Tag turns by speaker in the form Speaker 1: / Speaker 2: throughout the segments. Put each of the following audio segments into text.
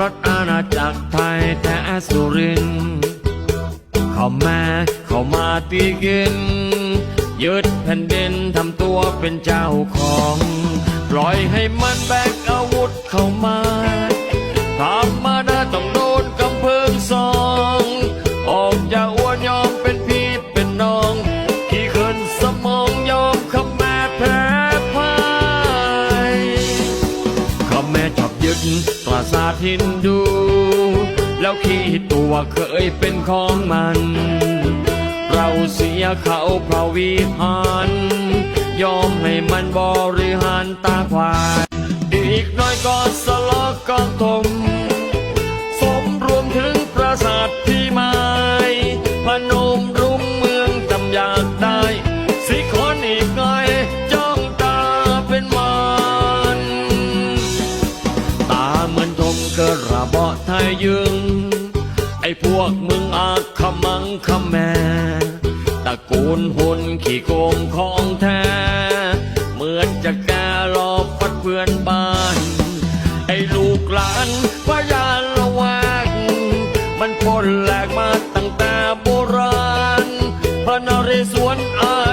Speaker 1: รัฐอาณาจักรไทยแท้สุรินเข้ามาเข้ามาตีกิน ยึดแผ่นดินทำตัวเป็นเจ้าของ ปล่อยให้มันแบกอาวุธเข้ามาทำมาได้ต้องโดนกำเพิงสอง ออกจากอ้วนยอมเป็นพี่เป็นน้อง ที่ขึ้นสมองยอมคำแม่แพ้พ่ายข้าแม่ชอบยึด ปราสาทหินดู แล้วขี้ตัวเคยเป็นของมัน เราเสียเขาเพราะวิหารยอมให้มันบริหารตาควายอีกน้อยก็สลอกก็ทม ยยึง ไอ้พวกมึงอาจขมังขแม่ตระกูลหุ่นขี้โกงของแท้ เหมือนจะแกรอฟัดเพื่อนบ้าน ไอ้ลูกหลานพยานละแวก มันพ้นแหลกมาตั้งแต่โบราณพระนเรศวรอา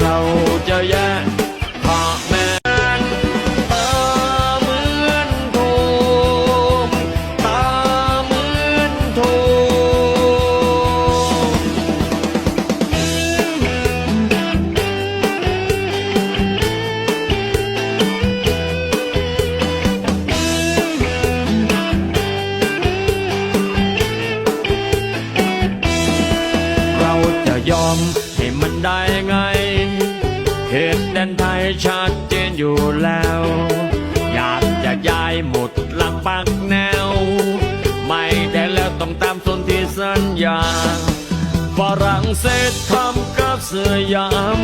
Speaker 1: เรา จะยอมให้มันได้ไง เขตแดนไทยชัดเจนอยู่แล้ว อยากจะย้ายหมดหลักปักแนว ไม่ได้แล้วต้องตามสนธิสัญญาฝรั่งเศสทำกับเสือยาม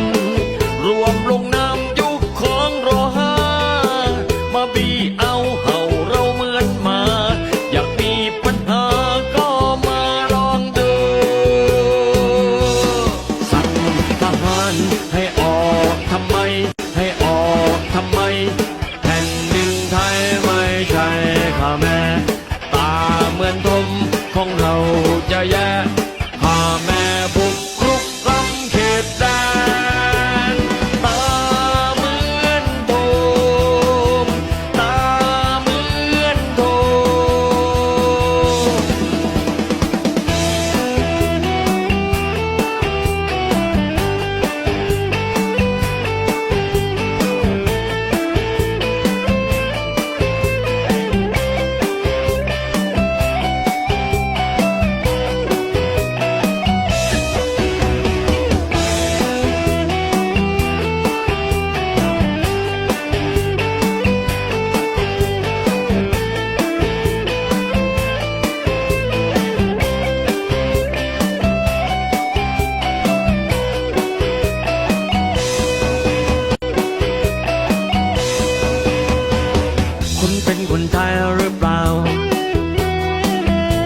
Speaker 1: หรือเปล่า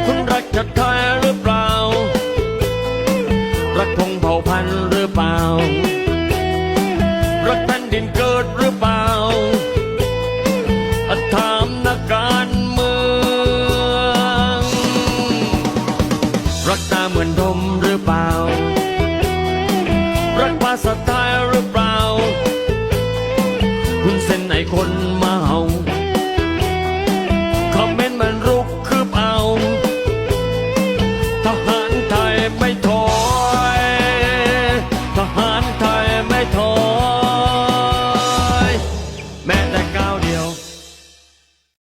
Speaker 1: คุณรักชาติไทยหรือเปล่า รักพงเผ่าพันธุ์หรือเปล่า รักแผ่นดินเกิดหรือเปล่าอะถามนักการเมือง รักตาเหมือนดมหรือเปล่า รักภาษาไทยหรือเปล่า คุณเส้นไหนคน